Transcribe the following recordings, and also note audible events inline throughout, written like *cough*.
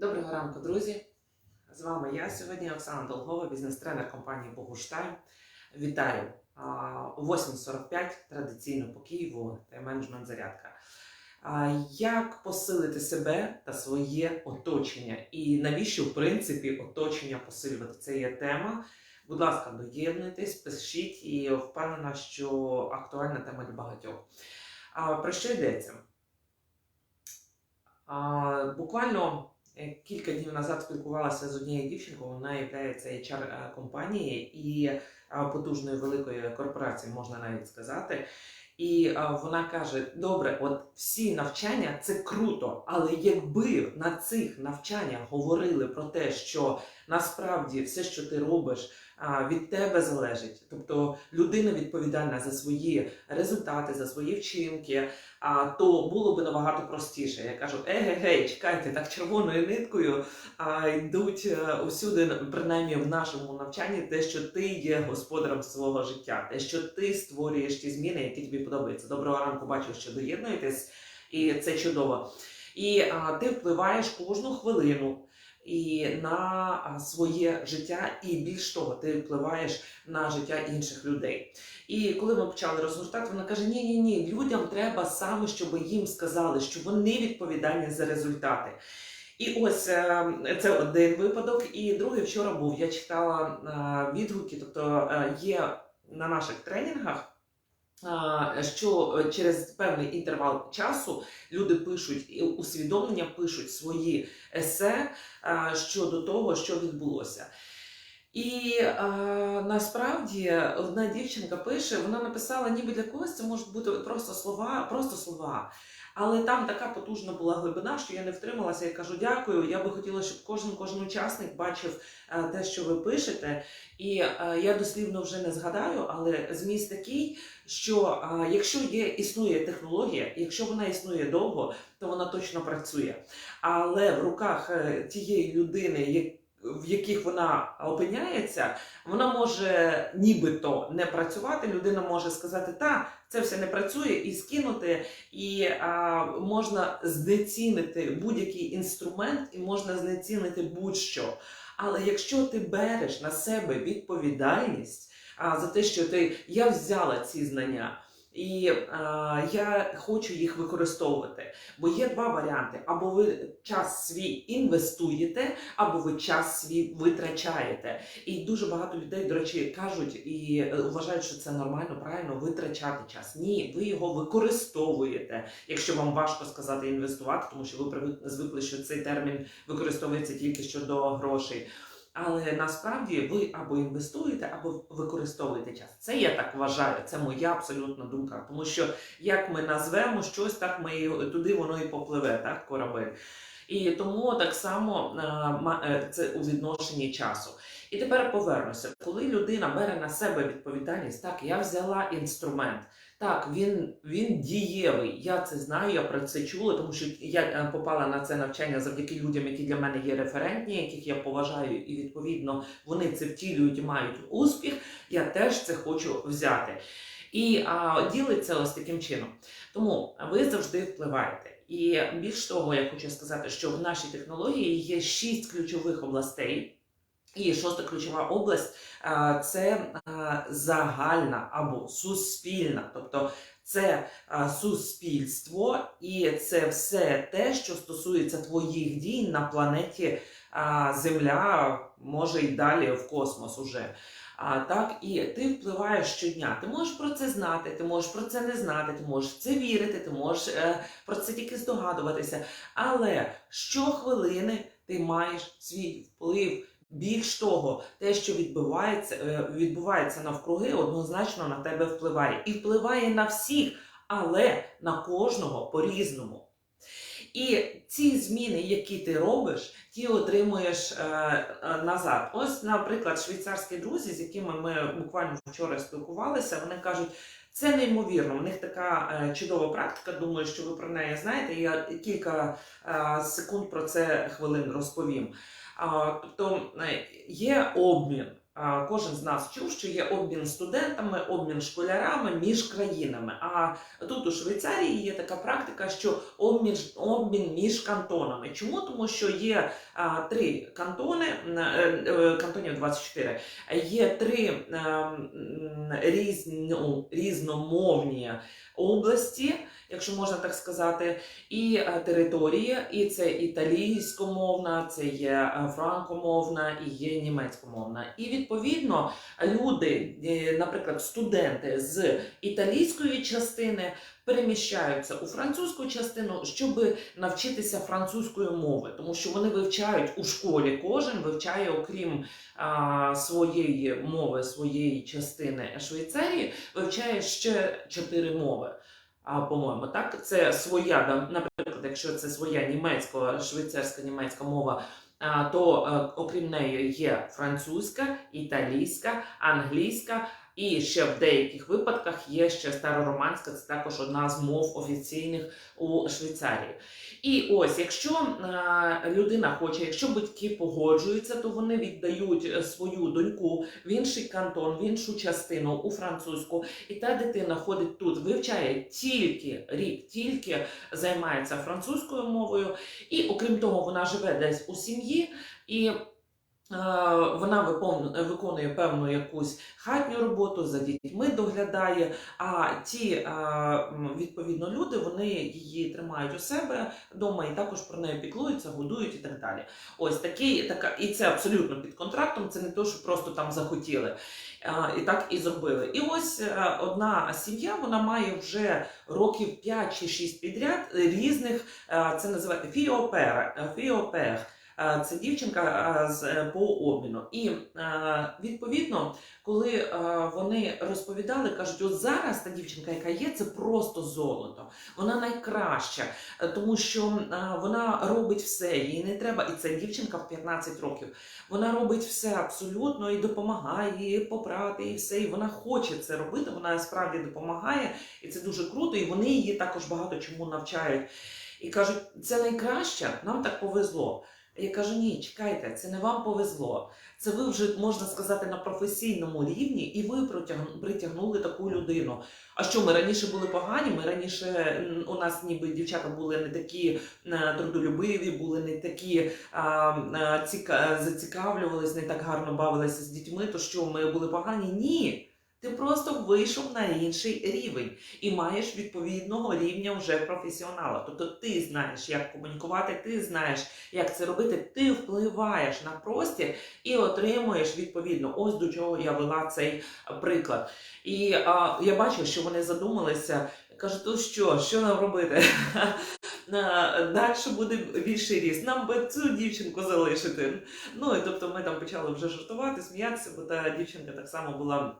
Доброго ранку, друзі! З вами я сьогодні, Оксана Долгова, бізнес-тренер компанії Богуштайм. Вітаю о 8.45 традиційно по Києву та менеджмент зарядка. Як посилити себе та своє оточення? І навіщо, в принципі, оточення посилювати? Це є тема. Будь ласка, доєднуйтесь, пишіть і впевнена, що актуальна тема для багатьох. Про що йдеться? Буквально кілька днів назад спілкувалася з однією дівчинкою. Вона є HR е, компанії і е, потужної великої корпорації, можна навіть сказати. І е, вона каже: добре, от всі навчання це круто, але якби на цих навчаннях говорили про те, що насправді все, що ти робиш, від тебе залежить. Тобто людина відповідальна за свої результати, за свої вчинки, то було би набагато простіше. Я кажу, еге, гей, чекайте, так червоною ниткою йдуть е, усюди, принаймні в нашому навчанні, те, що ти є господарем свого життя, те, що ти створюєш ті зміни, які тобі подобаються. Доброго ранку, бачу, що доєднуєтесь, і це чудово. І а, ти впливаєш кожну хвилину і на а, своє життя, і більш того, ти впливаєш на життя інших людей. І коли ми почали розгортати, вона каже: Ні, ні, ні, людям треба саме, щоб їм сказали, що вони відповідальні за результати. І ось е, це один випадок. І другий вчора був. Я читала е, відгуки, тобто е, є на наших тренінгах. Що через певний інтервал часу люди пишуть і усвідомлення, пишуть свої есе щодо того, що відбулося. І а, насправді одна дівчинка пише, вона написала, ніби для когось це можуть бути просто слова, просто слова. Але там така потужна була глибина, що я не втрималася і кажу дякую. Я би хотіла, щоб кожен кожен учасник бачив е, те, що ви пишете. І е, я дослівно вже не згадаю, але зміст такий, що е, якщо є існує технологія, якщо вона існує довго, то вона точно працює. Але в руках тієї людини, в яких вона опиняється, вона може нібито не працювати. Людина може сказати, та це все не працює, і скинути, і а, можна знецінити будь-який інструмент, і можна знецінити будь-що. Але якщо ти береш на себе відповідальність а, за те, що ти я взяла ці знання. І а, я хочу їх використовувати. Бо є два варіанти: або ви час свій інвестуєте, або ви час свій витрачаєте. І дуже багато людей, до речі, кажуть і е, вважають, що це нормально, правильно витрачати час. Ні, ви його використовуєте. Якщо вам важко сказати інвестувати, тому що ви звикли, що цей термін використовується тільки щодо грошей. Але насправді ви або інвестуєте, або використовуєте час. Це я так вважаю, це моя абсолютна думка. Тому що як ми назвемо щось, так ми туди воно і попливе, так, корабель. І тому так само е, е, це у відношенні часу. І тепер повернуся. Коли людина бере на себе відповідальність, так я взяла інструмент. Так, він, він дієвий. Я це знаю, я про це чула, тому що я е, попала на це навчання завдяки людям, які для мене є референтні, яких я поважаю, і відповідно вони це втілюють і мають успіх. Я теж це хочу взяти. І а, ділиться ось таким чином. Тому ви завжди впливаєте. І більш того, я хочу сказати, що в нашій технології є шість ключових областей. І шоста ключова область це загальна або суспільна, тобто це суспільство, і це все те, що стосується твоїх дій на планеті Земля, може й далі в космос уже. А, так, і ти впливаєш щодня. Ти можеш про це знати, ти можеш про це не знати, ти можеш це вірити, ти можеш е, про це тільки здогадуватися. Але щохвилини ти маєш свій вплив. Більш того, те, що відбувається, е, відбувається навкруги, однозначно на тебе впливає. І впливає на всіх, але на кожного по-різному. І ці зміни, які ти робиш, ті отримуєш е, е, назад. Ось, наприклад, швейцарські друзі, з якими ми буквально вчора спілкувалися, вони кажуть, це неймовірно. У них така е, чудова практика. Думаю, що ви про неї знаєте. Я кілька е, секунд про це хвилин розповім. Тобто е, є обмін. А, кожен з нас чув, що є обмін студентами, обмін школярами між країнами. А тут у Швейцарії є така практика, що обмін, обмін між кантонами. Чому? Тому що є а, три кантони, е, е, кантонів 24, є три е, м, різно, різномовні області, якщо можна так сказати, і е, території, і це італійськомовна, це є е, франкомовна і є німецькомовна. І відповідно люди, е, наприклад, студенти з італійської частини переміщаються у французьку частину, щоб навчитися французької мови, тому що вони вивчають у школі. Кожен вивчає, окрім а, своєї мови, своєї частини Швейцарії, вивчає ще чотири мови. По-моєму, так це своя, наприклад, якщо це своя німецька, швейцарська німецька мова, то е, окрім неї є французька, італійська, англійська. І ще в деяких випадках є ще старороманська, це також одна з мов офіційних у Швейцарії. І ось, якщо е, людина хоче, якщо батьки погоджуються, то вони віддають е, свою доньку в інший кантон, в іншу частину у французьку, і та дитина ходить тут, вивчає тільки рік, тільки займається французькою мовою, і окрім того, вона живе десь у сім'ї і. Е, Вона виконує певну якусь хатню роботу, за дітьми доглядає. А ті е, відповідно люди вони її тримають у себе вдома і також про неї піклуються, годують і так далі. Ось такий така, і це абсолютно під контрактом. Це не то, що просто там захотіли. Е, І так і зробили. І ось одна сім'я вона має вже років 5 чи 6 підряд різних. Це називається фіопер. е, фіопер. Це дівчинка з е, по обміну. І відповідно, коли вони розповідали, кажуть, от зараз та дівчинка, яка є, це просто золото. Вона найкраща, тому що вона робить все. Їй не треба, і це дівчинка в 15 років. Вона робить все абсолютно і допомагає і попрати, і все. І вона хоче це робити. Вона справді допомагає, і це дуже круто. І вони її також багато чому навчають. І кажуть, це найкраще, нам так повезло. Я кажу, ні, чекайте, це не вам повезло. Це ви вже можна сказати на професійному рівні, і ви притягнули таку людину. А що ми раніше були погані? Ми раніше у нас ніби дівчата були не такі е, трудолюбиві, були не такі а, а, ціка, зацікавлювались, не так гарно бавилися з дітьми. То що ми були погані? Ні. Ти просто вийшов на інший рівень і маєш відповідного рівня вже професіонала. Тобто ти знаєш, як комунікувати, ти знаєш, як це робити, ти впливаєш на простір і отримуєш відповідно. Ось до чого я вела цей приклад. І а, я бачу, що вони задумалися. Кажуть, то що, що нам робити? *laughs* Далі буде більший ріст. Нам би цю дівчинку залишити. Ну і тобто ми там почали вже жартувати, сміятися, бо та дівчинка так само була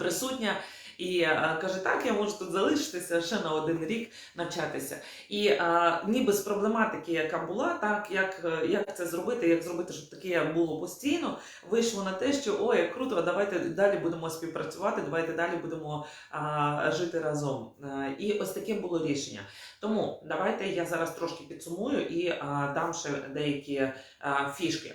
присутня. І е, каже, так, я можу тут залишитися ще на один рік навчатися. І е, ніби з проблематики, яка була, так як, е, як це зробити, як зробити, щоб таке було постійно, вийшло на те, що ой, як круто, давайте далі будемо співпрацювати, давайте далі будемо а, жити разом. Е, І ось таке було рішення. Тому давайте я зараз трошки підсумую і а, дам ще деякі а, фішки.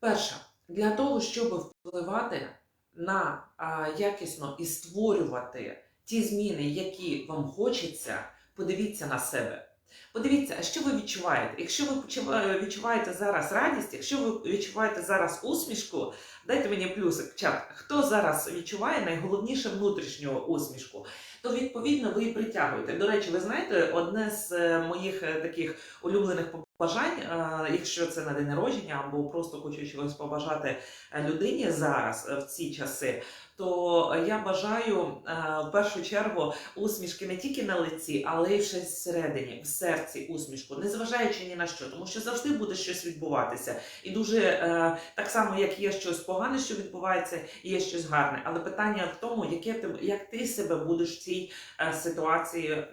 Перше, для того, щоб впливати на а, якісно і створювати ті зміни, які вам хочеться, подивіться на себе. Подивіться, а що ви відчуваєте? Якщо ви відчуваєте зараз радість, якщо ви відчуваєте зараз усмішку, дайте мені плюсик, чат. Хто зараз відчуває найголовніше внутрішню усмішку, то відповідно ви і притягуєте. До речі, ви знаєте, одне з е, моїх е, таких улюблених побажань, е, якщо це на день народження або просто хочу чогось побажати е, людині зараз е, в ці часи, то я бажаю е, в першу чергу усмішки не тільки на лиці, але й ще всередині, в серці усмішку, незважаючи ні на що, тому що завжди буде щось відбуватися. І дуже е, так само, як є щось погане, що відбувається, є щось гарне. Але питання в тому, яке ти як ти себе будеш в цій е, ситуації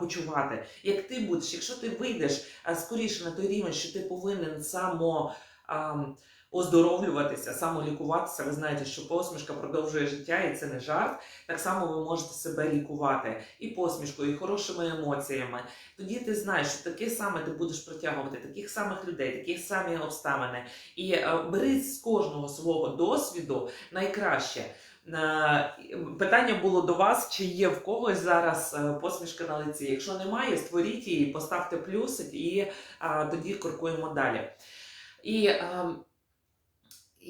почувати, як ти будеш, якщо ти вийдеш скоріше на той рівень, що ти повинен само. Оздоровлюватися, самолікуватися. Ви знаєте, що посмішка продовжує життя, і це не жарт. Так само ви можете себе лікувати і посмішкою, і хорошими емоціями. Тоді ти знаєш, що таке саме ти будеш притягувати, таких самих людей, такі самі обставини. І е, бери з кожного свого досвіду найкраще. Е, Питання було до вас, чи є в когось зараз е, посмішка на лиці. Якщо немає, створіть її, поставте плюсик і а, тоді крокуємо далі. І а,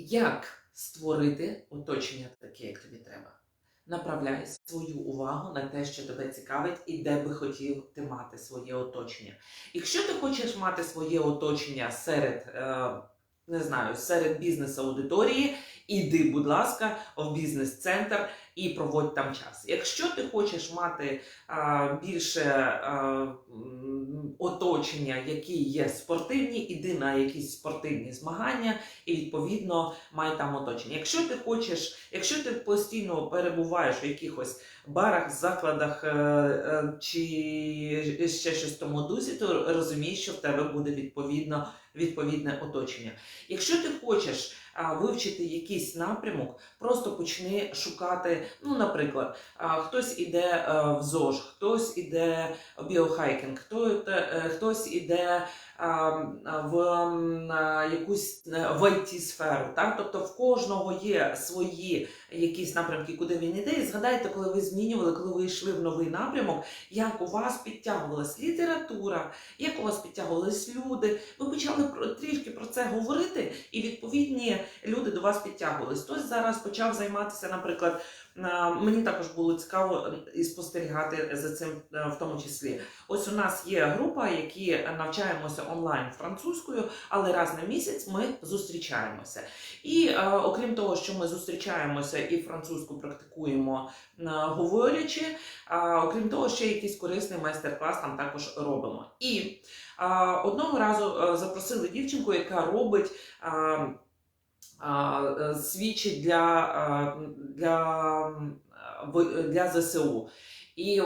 як створити оточення таке, як тобі треба? Направляй свою увагу на те, що тебе цікавить, і де би хотів ти мати своє оточення. Якщо ти хочеш мати своє оточення серед, е, не знаю, серед бізнес-аудиторії, іди, будь ласка, в бізнес-центр і проводь там час. Якщо ти хочеш мати а, більше а, оточення, які є спортивні, іди на якісь спортивні змагання і відповідно май там оточення. Якщо ти хочеш, якщо ти постійно перебуваєш в якихось барах, закладах е, е, чи ще щось в тому дусі, то розумій, що в тебе буде відповідно відповідне оточення. Якщо ти хочеш вивчити якийсь напрямок, просто почни шукати. Ну, наприклад, хтось іде в ЗОЖ, хтось іде в біохайкінг, хто, е, хтось іде в якусь е, в it сферу. Так? Тобто в кожного є свої якісь напрямки, куди він іде. І згадайте, коли ви змінювали, коли ви йшли в новий напрямок, як у вас підтягувалась література, як у вас підтягувались люди. Ви почали трішки про це говорити, і відповідні люди до вас підтягувались. Хтось зараз почав займатися, наприклад, на- мені також було цікаво е, і спостерігати за цим е, в тому числі. Ось у нас є група, які навчаємося онлайн французькою, але раз на місяць ми зустрічаємося. І е, окрім того, що ми зустрічаємося і французьку практикуємо е, говорячи, е, окрім того, ще якийсь корисний майстер-клас там також робимо. І одного разу е, запросили дівчинку, яка робить е, свічі для, для, в- для ЗСУ. І е,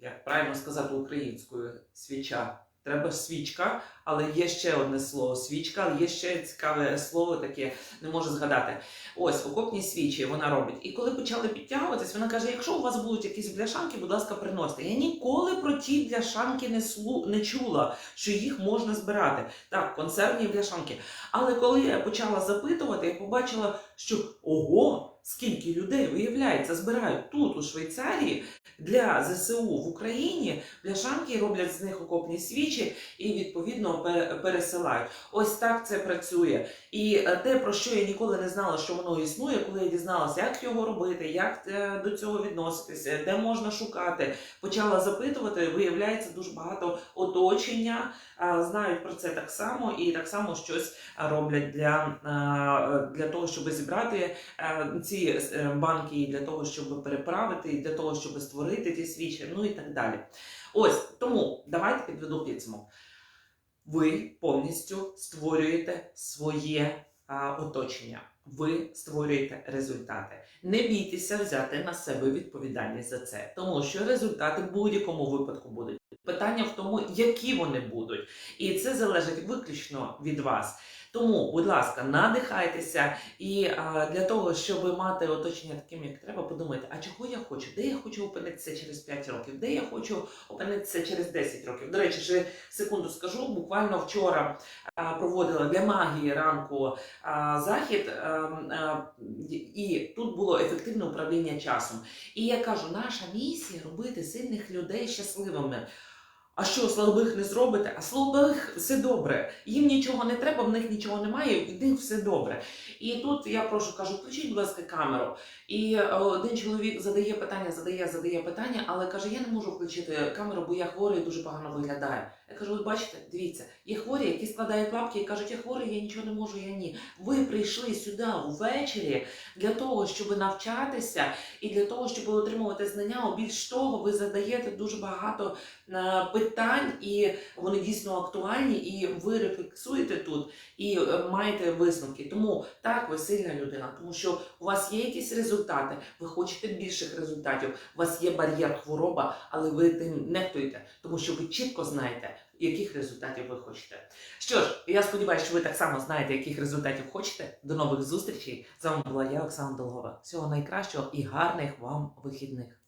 як правильно сказати українською свіча. Треба свічка, але є ще одне слово свічка, але є ще цікаве слово таке, не можу згадати. Ось окопні свічі вона робить. І коли почали підтягуватись, вона каже: якщо у вас будуть якісь бляшанки, будь ласка, приносите. Я ніколи про ті бляшанки не слу не чула, що їх можна збирати. Так, консервні бляшанки. Але коли я почала запитувати, я побачила, що ого, скільки людей виявляється, збирають тут, у Швейцарії, для ЗСУ в Україні бляшанки роблять з них окопні свічі і відповідно пересилають. Ось так це працює. І е, те, про що я ніколи не знала, що воно існує, коли я дізналася, як його робити, як е, до цього відноситися, де можна шукати, почала запитувати. Виявляється, дуже багато оточення е, знають про це так само, і так само щось е, роблять для, е, для того, щоб зібрати е, ці е, банки, для того, щоб переправити, для того, щоб створити ті свічі, ну і так далі. Ось тому давайте підведу підсумок. Ви повністю створюєте своє а, оточення. Ви створюєте результати. Не бійтеся взяти на себе відповідальність за це, тому що результати в будь-якому випадку будуть. Питання в тому, які вони будуть, і це залежить виключно від вас. Тому, будь ласка, надихайтеся і а, для того, щоб мати оточення таким, як треба, подумайте, а чого я хочу? Де я хочу опинитися через 5 років? Де я хочу опинитися через 10 років? До речі, ще секунду скажу. Буквально вчора а, проводила для магії ранку а, захід, а, а, і тут було ефективне управління часом. І я кажу, наша місія робити сильних людей щасливими. А що, слабих не зробите? А слабих все добре. Їм нічого не треба, в них нічого немає, в них все добре. І тут я прошу кажу, включіть, будь ласка, камеру. І е, один чоловік задає питання, задає, задає питання, але каже: я не можу включити камеру, бо я хворий і дуже погано виглядаю. Я кажу, ви бачите, дивіться, є хворі, які складають лапки і кажуть, я хворий, я нічого не можу, я ні. Ви прийшли сюди ввечері для того, щоб навчатися і для того, щоб отримувати знання. Більш того, ви задаєте дуже багато е, питань, і вони дійсно актуальні, і ви рефлексуєте тут і е, маєте висновки. Тому так, ви сильна людина, тому що у вас є якісь результати, ви хочете більших результатів, у вас є бар'єр хвороба, але ви тим нехтуєте, тому що ви чітко знаєте, яких результатів ви хочете. Що ж, я сподіваюся, що ви так само знаєте, яких результатів хочете. До нових зустрічей. З вами була я, Оксана Долгова. Всього найкращого і гарних вам вихідних.